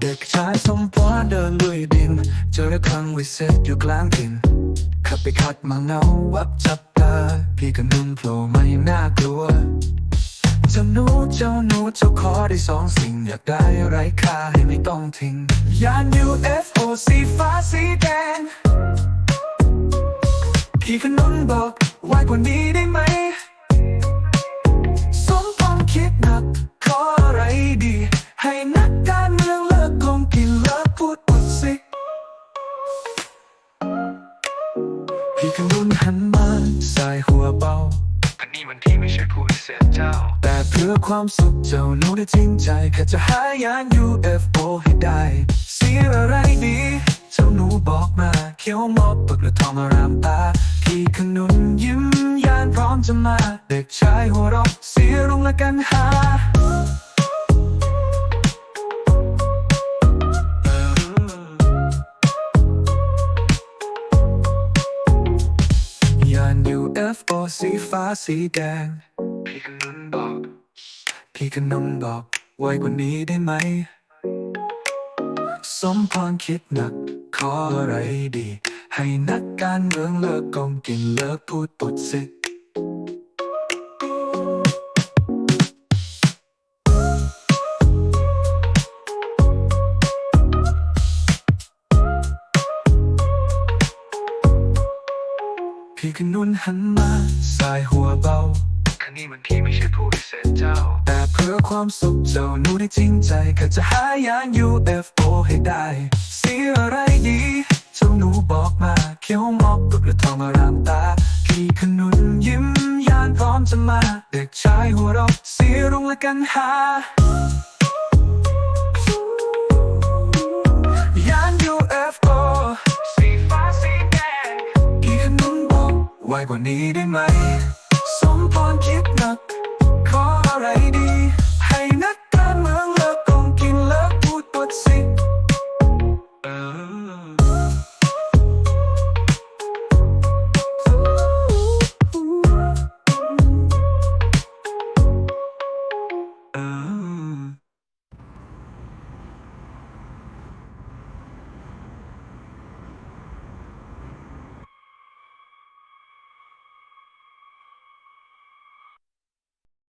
เด็กชายสมพรเดินลุยดิน เจอระฆังวิเศษอยู่กลางถิ่นขับไปคัดมาเงาวับจับตา พี่กับนุ่มโผล่ไมายังน่ากลัวเจ้าหนูเจ้าหนูเจ้าขอได้สองสิ่ง อยากได้อะไรค่าให้ไม่ต้องทิ้ง ยาน UFO สีฟ้าสีแดงพี่ขนุนบอกไว้กว่านี้ พี่ขนุนหันมาสายหัวเบาอันนี้มันพี่ไม่ใช่ผู้เสียเจ้า แต่เพื่อความสุขเจ้าหนูได้จริงใจแค่จะหายาน UFO ให้ได้เสียอะไรดีเจ้าหนูบอกมาเขียวมอบปึกหรือทองอารามตาพี่ขนุนยิ้มยานพร้อมจะมา เด็กชายหัวเราะเสียลงละกันหา สีฟ้าสีแดง พี่ก็นุนบอก พี่ขนมบอกไว้กว่านี้ได้ไหม สมพรคิดหนัก ขออะไรดี ให้นักการเมืองเลิกโกงกินเลิกพูดปดสิ พี่ขนุนหันมาสายหัวเบาอันนี้มันพี่ไม่ใช่ผู้เสียเจ้า แต่เพื่อความสุขเจ้าหนูได้จริงใจก็จะหายาน UFO ให้ได้เสียอะไรดีเจ้าหนูบอกมาเขียวมอกปึกหรือทองอารามตา พี่ขนุนยิ้มยานพร้อมจะมา เด็กชายหัวเราะเสียลงละกันหา อกไวกว่านี้ได้ไหม สมพรคิด